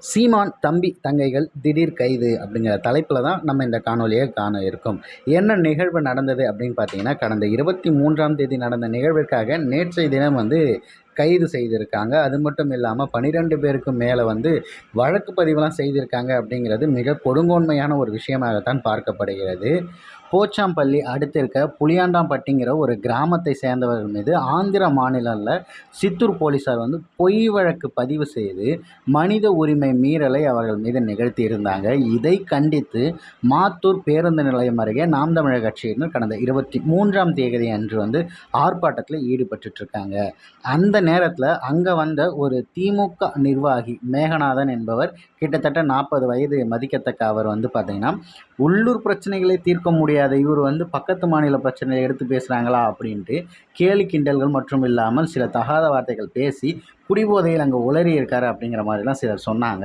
சீமான் தம்பி தங்கைகள் திடீர் கைது அப்படிங்கிற தலைப்பில் தான் நம்ம இந்த காணொலியை காண இருக்கோம். என்ன நிகழ்வு நடந்தது அப்படின்னு பார்த்தீங்கன்னா கடந்த இருபத்தி மூன்றாம் தேதி நடந்த நிகழ்விற்காக நேற்றைய தினம் வந்து கைது செய்திருக்காங்க. அது மட்டும் இல்லாமல் பன்னிரெண்டு பேருக்கு மேலே வந்து வழக்கு பதிவுலாம் செய்திருக்காங்க அப்படிங்கிறது மிக கொடுங்கோன்மையான ஒரு விஷயமாகத்தான் பார்க்கப்படுகிறது. போச்சாம்பள்ளி அடுத்து இருக்க புளியாண்டாம்பட்டிங்கிற ஒரு கிராமத்தை சேர்ந்தவர்கள் மீது ஆந்திர மாநிலத்தில் சித்தூர் போலீஸார் வந்து பொய் வழக்கு பதிவு செய்து மனித உரிமை மீறலை அவர்கள் மீது நிகழ்த்தி இருந்தாங்க இதை கண்டித்து மாத்தூர் பேருந்து நிலையம் அருகே நாம் தமிழர் கட்சியினர் கடந்த இருபத்தி மூன்றாம் தேதி அன்று வந்து ஆர்ப்பாட்டத்தில் ஈடுபட்டுருக்காங்க அந்த நேரத்தில் அங்கே வந்த ஒரு திமுக நிர்வாகி மேகநாதன் என்பவர் கிட்டத்தட்ட நாற்பது வயது மதிக்கத்தக்க அவர் வந்து பார்த்திங்கன்னா உள்ளூர் பிரச்சனைகளை தீர்க்க முடியாத இவர் வந்து பக்கத்து மாநில பிரச்சனையை எடுத்து பேசுகிறாங்களா அப்படின்ட்டு கேலி கிண்டல்கள் மற்றும் இல்லாமல் சில தகாத வார்த்தைகள் பேசி குடிபோதையில் அங்கே உளறி இருக்கார் அப்படிங்கிற மாதிரிலாம் சிலர் சொன்னாங்க.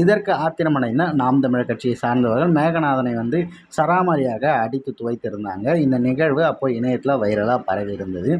இதற்கு ஆத்திரமடைந்த நாம் தமிழர் கட்சியை சார்ந்தவர்கள் மேகநாதனை வந்து சராமரியாக அடித்து துவைத்திருந்தாங்க. இந்த நிகழ்வு அப்போ இணையத்தில் வைரலாக பரவி இருந்தது.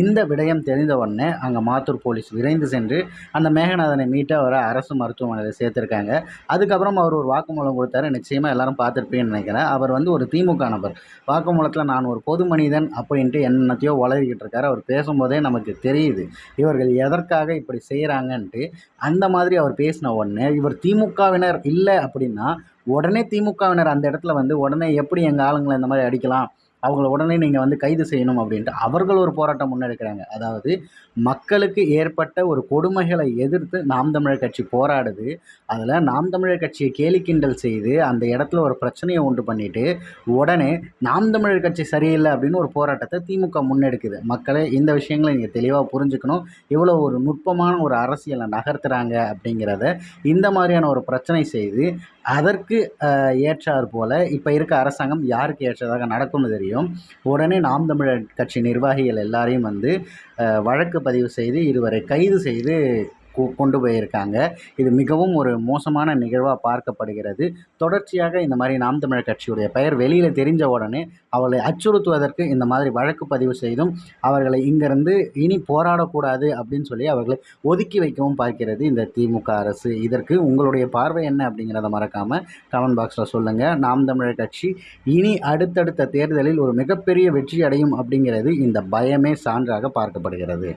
இந்த விடயம் தெரிந்த உடனே அங்கே மாத்தூர் போலீஸ் விரைந்து சென்று அந்த மேகநாதனை மீட்டு அவரை அரசு மருத்துவமனையில் சேர்த்துருக்காங்க. அதுக்கப்புறம் அவர் ஒரு வாக்குமூலம் கொடுத்தாரு. நிச்சயமாக எல்லாரும் அப்படின்னு நினைக்கிறேன். அவர் வந்து ஒரு திமுக நபர். வாக்குமூலத்தில் நான் ஒரு பொது மனிதன் அப்படின்ட்டு என்னத்தையோ வளரிக்கிட்டு இருக்காரு. அவர் பேசும்போதே நமக்கு தெரியுது. இவர்கள் எதற்காக இப்படி செய்கிறாங்கன்ட்டு அந்த மாதிரி அவர் பேசின உடனே இவர் திமுகவினர் இல்லை அப்படின்னா உடனே திமுகவினர் அந்த இடத்துல வந்து உடனே எப்படி எங்கள் ஆளுங்களை இந்த மாதிரி அடிக்கலாம்? அவங்கள உடனே நீங்கள் வந்து கைது செய்யணும் அப்படின்ட்டு அவர்கள் ஒரு போராட்டம் முன்னெடுக்கிறாங்க. அதாவது மக்களுக்கு ஏற்பட்ட ஒரு கொடுமைகளை எதிர்த்து நாம் தமிழர் கட்சி போராடுது. அதில் நாம் தமிழர் கட்சியை கேலி கிண்டல் செய்து அந்த இடத்துல ஒரு பிரச்சனையை உண்டு பண்ணிட்டு உடனே நாம் தமிழர் கட்சி சரியில்லை அப்படின்னு ஒரு போராட்டத்தை திமுக முன்னெடுக்குது. மக்களை இந்த விஷயங்களை நீங்கள் தெளிவாக புரிஞ்சுக்கணும். இவ்வளோ ஒரு நுட்பமான ஒரு அரசியலை நகர்த்துறாங்க அப்படிங்கிறத இந்த மாதிரியான ஒரு பிரச்சனை செய்து அதற்கு ஏற்றார் போல் இப்போ இருக்க அரசாங்கம் யாருக்கு ஏற்றதாக நடக்கும்னு தெரியும். உடனே நாம் தமிழர் கட்சி நிர்வாகிகள் எல்லாரையும் வந்து வழக்கு பதிவு செய்து இருவரை கைது செய்து கொண்டு போயிருக்காங்க. இது மிகவும் ஒரு மோசமான நிகழ்வாக பார்க்கப்படுகிறது. தொடர்ச்சியாக இந்த மாதிரி நாம் தமிழர் கட்சியுடைய பெயர் வெளியில் தெரிஞ்ச உடனே அவர்களை அச்சுறுத்துவதற்கு இந்த மாதிரி வழக்கு பதிவு செய்தும் அவர்களை இங்கிருந்து இனி போராடக்கூடாது அப்படின்னு சொல்லி அவர்களை ஒதுக்கி வைக்கவும் பார்க்கிறது இந்த திமுக அரசு. இதற்கு உங்களுடைய பார்வை என்ன அப்படிங்கிறத மறக்காமல் கமெண்ட் பாக்ஸில் சொல்லுங்கள் நாம் தமிழர் கட்சி இனி அடுத்தடுத்த தேர்தலில் ஒரு மிகப்பெரிய வெற்றி அடையும் அப்படிங்கிறது இந்த பயமே சான்றாக பார்க்கப்படுகிறது.